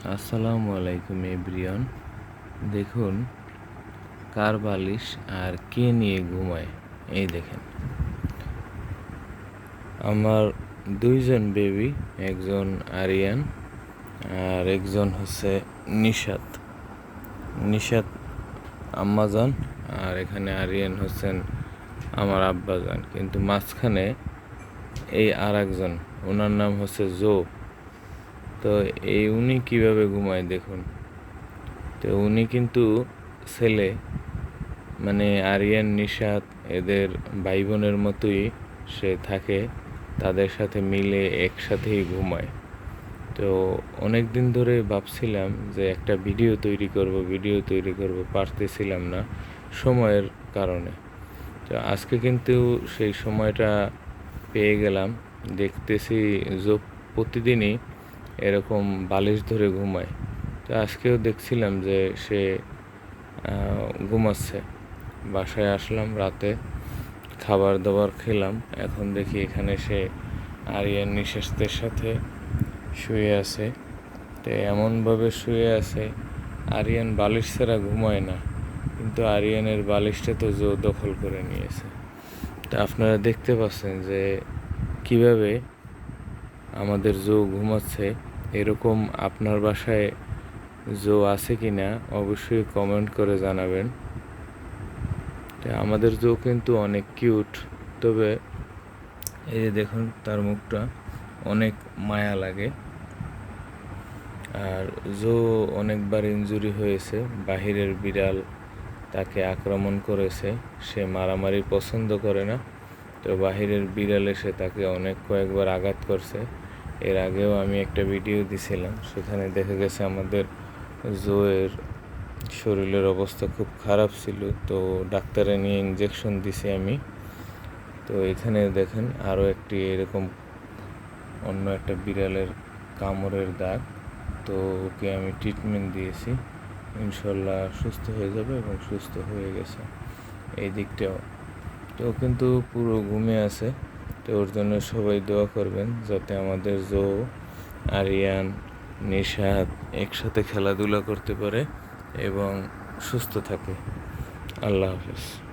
আসসালামু আলাইকুম এভরিওয়ান। দেখুন, কার বালিশ আর কে নিয়ে ঘুমায়? এই দেখেন। আমার দুইজন বেবি, একজন আরিয়ান আর একজন হচ্ছে নিশাত। নিশাত আম্মাজান আর এখানে আরিয়ান হচ্ছেন আমার আব্বাজান। কিন্তু মাঝখানে এই আর একজন ওনার নাম হচ্ছে জো তো এই উনি কীভাবে ঘুমায় দেখুন। তো উনি কিন্তু ছেলে মানে আরিয়ান, নিশাত এদের ভাই বোনের মতোই সে থাকে, তাদের সাথে মিলে একসাথেই ঘুমায়। তো অনেক দিন ধরে ভাবছিলাম যে একটা ভিডিও তৈরি করব, ভিডিও তৈরি করব, পারতেছিলাম না সময়ের কারণে। তো আজকে কিন্তু সেই সময়টা পেয়ে গেলাম, দেখতেছি প্রতিদিনই এরকম বালিশ ধরে ঘুমায়। তো আজকেও দেখছিলাম যে সে ঘুমাচ্ছে। বাসায় আসলাম রাতে, খাবার দাবার খেলাম। এখন দেখি এখানে সে আরিয়ান নিঃশ্বাসদের সাথে শুয়ে আছে। তো এমনভাবে শুয়ে আছে, আরিয়ান বালিশ ছাড়া ঘুমায় না। কিন্তু আরিয়ানের বালিশটা তো জো দখল করে নিয়েছে। তা আপনারা দেখতে পাচ্ছেন যে কীভাবে আমাদের জো ঘুমাচ্ছে। এরকম আপনার বাসায় জো আছে কি না, অবশ্যই কমেন্ট করে জানাবেন। আমাদের জো কিন্তু অনেক কিউট তবে এই যে দেখুন তার মুখটা অনেক মায়া লাগে। আর জো অনেকবার ইনজুরি হয়েছে, বাহিরের বিড়াল তাকে আক্রমণ করেছে, সে মারামারি পছন্দ করে না, তো বাহিরের বিড়াল এসে তাকে অনেক কয়েকবার আঘাত করছে। এর আগেও আমি একটা ভিডিও দিছিলাম, সেখানে দেখা গেছে আমাদের জোয়ের শরীরের অবস্থা খুব খারাপ ছিল, তো ডাক্তারে নিয়ে ইঞ্জেকশন দিছি আমি। তো এখানে দেখেন আরও একটি এরকম অন্য একটা বিড়ালের কামড়ের দাগ, তো ওকে আমি ট্রিটমেন্ট দিয়েছি। ইনশাল্লাহ সুস্থ হয়ে যাবে এবং সুস্থ হয়ে গেছে। এই দিকটাও। তো কিন্তু পুরো ঘুমে আছে। তো ওর জন্য সবাই দোয়া করবেন যাতে আমাদের জো, আরিয়ান নিশাদ একসাথে খেলাধুলা করতে পারে এবং সুস্থ থাকে। আল্লাহ হাফেজ।